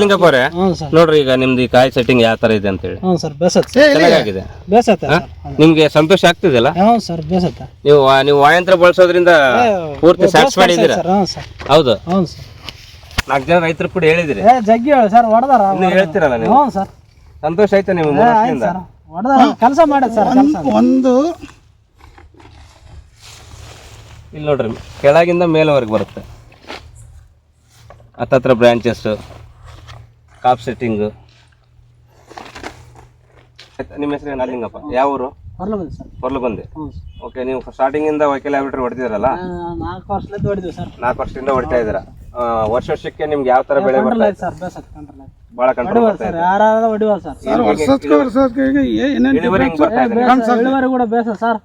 ಲಿಂಗಪ್ಪ ಅವರೇ ಹ್ಞೂ ಸರ್. ನೋಡ್ರಿ ಈಗ ನಿಮ್ದು ಈ ಕಾಯಿ ಸೆಟ್ಟಿಂಗ್ ಯಾವ ತರ ಇದೆ ಅಂತ ಹೇಳಿ ಹ್ಞೂ ಸರ್. ಬೇಸತ್ತೆ ಚೆನ್ನಾಗಿದೆ ಬೇಸತ್ತೆ ಹಾ? ನಿಮ್ಗೆ ಸಂತೋಷ ಆಗ್ತಿದೆಯಲ್ಲ? ಹ್ಞೂ ಸರ್ ಬೇಸತ್ತೆ. ನೀವು ನೀವು ವಾಯಂತ್ರ ಬಳಸೋದ್ರಿಂದ ಪೂರ್ತಿ ಸ್ಯಾಟಿಸ್ಫೈಡ್ ಇದ್ದೀರಾ ಸರ್ ಹ್ಞೂ ಸರ್. ಹೌದು. ಹ್ಞೂ ಸರ್. ನಾಲ್ಕು ಜನ ರೈತರು ಕೂಡ ಹೇಳಿದಿರಿ. ಏ ಜಗ್ಗಿ ಹೇಳಿ ಸರ್ ಹೊಡೆದಾರ ಇನ್ನು ಹೇಳ್ತಿರಲ್ಲ ನೀವು? ಹ್ಞೂ ಸರ್. ಸಂತೋಷ ಆಯ್ತಾ ನಿಮ್ಗೆ ಏ ಆಯ್ತು ಸರ್. ಹೊಡೆದಾರ ಕೆಲಸ ಮಾಡೋದು ಸರ್ ಕೆಲಸ ಒಂದು ಇಲ್ಲಿ ನೋಡ್ರಿ ಕೆಳಗಿಂದ ಮೇಲವರೆಗೆ ಬರುತ್ತೆ. ಹತ್ತತ್ರ ಬ್ರಾಂಚಸ್ ಕಾಪ್ ಸೆಟ್ಟಿಂಗ್. ನಿಮ್ಮ ಹೆಸರು ನಾಲಿಂಗಪ್ಪ ಯಾವ ಊರು? ಹೊರಲು ಬಂದೆ ಸರ್. ಹೊರ್ಲುಗುಂದಿ. ಹ್ಞೂ ಓಕೆ ನೀವು ಸ್ಟಾರ್ಟಿಂಗ್ ಇಂದ ವೈಕಲ್ ಆಬಿಟ್ರಿ ಹೊಡೆದಿರಲ್ಲ ನಾಲ್ಕು ವರ್ಷದಿಂದ ಹೊಡಿದ್ವಿ ಸರ್. ನಾಲ್ಕು ವರ್ಷದಿಂದ ಹೊಡಿತಾ ಇದ್ದೀರಾ? ಆ, ವರ್ಷ ವರ್ಷಕ್ಕೆ ನಿಮ್ಗೆ ಯಾವ ತರ ಬೆಳೆ ಬರ್ತಾ ಆಯ್ತು ಸರ್ ಬೇಸತ್ತೆ ಕಂಟ್ರೋಲ್ ಆಯ್ತು. ಬಹಳ ಕಂಟ್ರೋಲ್ ಹೊಡಿವ ಸರ್ ಯಾರು ಹೊಡಿವ ಸರ್. ಸರ್ ವರ್ಷಕ್ಕೆ ವರ್ಷಕ್ಕೆ ಏನೇನು ಇಳುವರಿ ಹೆಂಗ್ ಬರ್ತಾ ಇದೆ. ಬೇಸ ಇಳುವರಿ ಕೂಡ ಬೇಸ ಸರ್.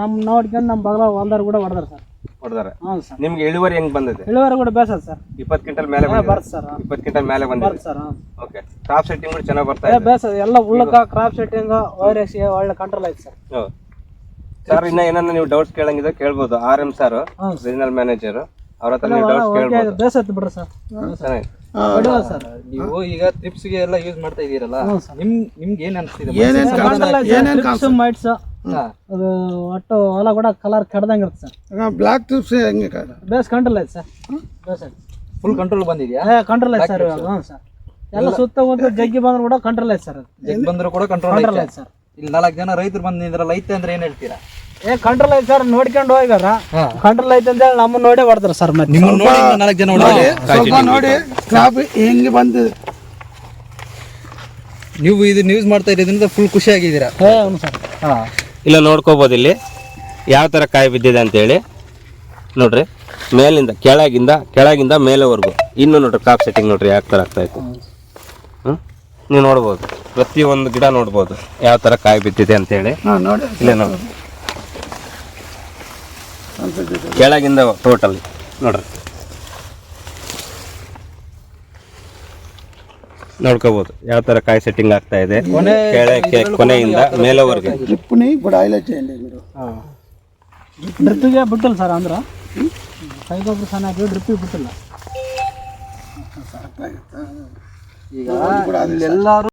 ನಮ್ಮ ನೋಡ್ಕೊಂಡು ನಮ್ ಬಗಲ ಹೊಲ್ದಾರ ಕೂಡ ಹೊಡೆದ್ರ ಸರ್. ಹೊಡೆದಾರೆ ಹ್ಞೂ ಸರ್. ನಿಮ್ಗೆ ಇಳುವರಿ ಹೆಂಗ್ ಬಂದಿದೆ? ಇಳುವರಿ ಕೂಡ ಬೇಸ ಸರ್. ಇಪ್ಪತ್ತು ಕ್ವಿಂಟಲ್ ಮೇಲೆ ಬಂದಿದೆ. ಬರ್ತ ಸರ್ ಇಪ್ಪತ್ತು ಕ್ವಿಂಟಲ್ ಮೇಲೆ ಬಂದಿದೆ. ಬರ್ತ ಸರ್ ಓಕೆ ಕ್ರಾಪ್ ಸೆಟ್ಟಿಂಗ್ ಕೂಡ ಚೆನ್ನಾಗಿ ಬರ್ತಾ ಇದೆ. ಬೇಸ ಎಲ್ಲ ಉಳ್ಳಕ ಕ್ರಾಪ್ ಸೆಟ್ಟಿಂಗ್ ವೈರಸ್ ಒಳ್ಳೆ ಕಂಟ್ರೋಲ್ ಆಯ್ತು ಸರ್. ಸರ್ ಇನ್ನ ಏನನ್ನ ನೀವು ಡೌಟ್ಸ್ ಕೇಳಂಗಿದ್ರೆ ಕೇಳ್ಬೋದು. R M sir. Regional manager ಅವ್ರ ಹತ್ರ ನೀವು ಡೌಟ್ಸ್ ಕೇಳ್ಬೋದು. ಬೇಸತ್ತು ಬಿಡ್ರಿ ಸರ್. ಚೆನ್ನಾಗಿ ಹೊಡಿವ ಸರ್. ನೀವು ಈಗ ಟ್ರಿಪ್ಸ್ಗೆ ಎಲ್ಲ ಯೂಸ್ ಮಾಡ್ತಾ ಇದೀರಲ್ಲ ಹ್ಞೂ ಸರ್. ನಿಮ್ ನಿಮ್ಗೆ ಏನ್ ಅನ್ಸ್ತಿದೆ? ಏನೇನು ಕಂಟ್ರೋಲ್ ಆಯ್ತು ಸರ್ ಮೈಟ್ಸ್ ಹಾ. ಅದು ಒಟ್ಟು ಹೊಲ ಕೂಡ ಕಲರ್ ಕಡ್ದಂಗೆ ಇರುತ್ತೆ ಸರ್. ಬ್ಲಾಕ್ ಟ್ರಿಪ್ಸ್ ಹೆಂಗೆ ಬೇಸ್ ಕಂಟ್ರೋಲ್ ಆಯ್ತು ಸರ್. ಬೇಸ್ ಫುಲ್ ಕಂಟ್ರೋಲ್ ಬಂದಿದ್ಯಾ? ಕಂಟ್ರೋಲ್ ಆಯ್ತು ಸರ್ ಹ್ಞೂ ಸರ್. ಎಲ್ಲ ಸುತ್ತ ಒಂದು ಜಗ್ಗಿ ಬಂದ್ರು ಕೂಡ ಕಂಟ್ರೋಲ್ ಆಯ್ತು ಸರ್ ಜಗ್ ಬಂದ್ರು ಕೂಡ ಕಂಟ್ರೋಲ್ ಕಂಟ್ರೋಲ್ ಐತೆ. ಆಯ್ತು ಸರ್. ಇಲ್ಲಿ ನಾಲ್ಕು ಜನ ರೈತರು ಬಂದು ನಿಂದ್ರಲ್ಲ ಐತೆ ಅಂದ್ರೆ ಏನು ಹೇಳ್ತೀರಾ? ಏ ಕಂಟ್ರೋಲ್ ಐತೆ ಸರ್. ನೋಡ್ಕೊಂಡು ಹೋಗ್ಯಾರ. ಕಂಟ್ರೋಲ್ ಐತೆ ಅಂತ ಹೇಳಿ ನಮ್ಮನ್ನ ನೋಡಿ ಹೊಡ್ತಾರೆ ಸರ್ ಮತ್ತೆ. ನಿಮ್ಮ ನೋಡಿ ನಾಲ್ಕು ಜನ ನೋಡಿ ಸ್ವಲ್ಪ ನೋಡಿ ಕ್ರಾಪ್ ಹೆಂಗೆ ಬಂದು ನೀವು ಇದನ್ನ ಯೂಸ್ ಮಾಡ್ತಾ ಇರೋದ್ರಿಂದ ಫುಲ್ ಖುಷಿ ಆಗಿದ್ದೀರಾ? ಹಾ ಹ್ಞೂ ಸರ್. ಹಾ. ಇಲ್ಲ ನೋಡ್ಕೋಬೋದು ಇಲ್ಲಿ. ಯಾವ ಥರ ಕಾಯಿ ಬಿದ್ದಿದೆ ಅಂತೇಳಿ ನೋಡ್ರಿ ಮೇಲಿಂದ ಕೆಳಗಿಂದ ಕೆಳಗಿಂದ ಮೇಲೆವರೆಗೂ. ಇನ್ನು ನೋಡ್ರಿ ಕಾಪ್ ಸೆಟ್ಟಿಂಗ್ ನೋಡ್ರಿ ಯಾವ ಥರ ಆಗ್ತಾ ಇತ್ತು. ಹ್ಞೂ ನೀವು ನೋಡ್ಬೋದು. ಪ್ರತಿಯೊಂದು ಗಿಡ ನೋಡ್ಬೋದು. ಯಾವ ಥರ ಕಾಯಿ ಬಿದ್ದಿದೆ ಅಂತೇಳಿ ಇಲ್ಲೇ ನೋಡಿ ಕೆಳಗಿಂದ ಟೋಟಲ್ ನೋಡ್ರಿ. ನೋಡ್ಕೋಬೋದು ಯಾವ ಥರ ಕಾಯಿ ಸೆಟ್ಟಿಂಗ್ ಆಗ್ತಾ ಇದೆ ಕೆಳಕ್ಕೆ ಕೊನೆಯಿಂದ ಮೇಲೆವರೆಗೆ ಡ್ರಿಪ್ನಿ ఇప్పుడు హైలైట్ చేయండి మీరు ಡ್ರಿಪ್ಪಿಗೆ ಬಿಟ್ಟಿಲ್ಲ ಸರ್ ಅಂದ್ರೆ ಕೈಗೊಬ್ಬರು ಚೆನ್ನಾಗಿ ಡ್ರಿಪ್ಪಿಗೆ ಬಿಟ್ಟಿಲ್ಲ ಈಗ ಇಲ್ಲೆಲ್ಲಾರು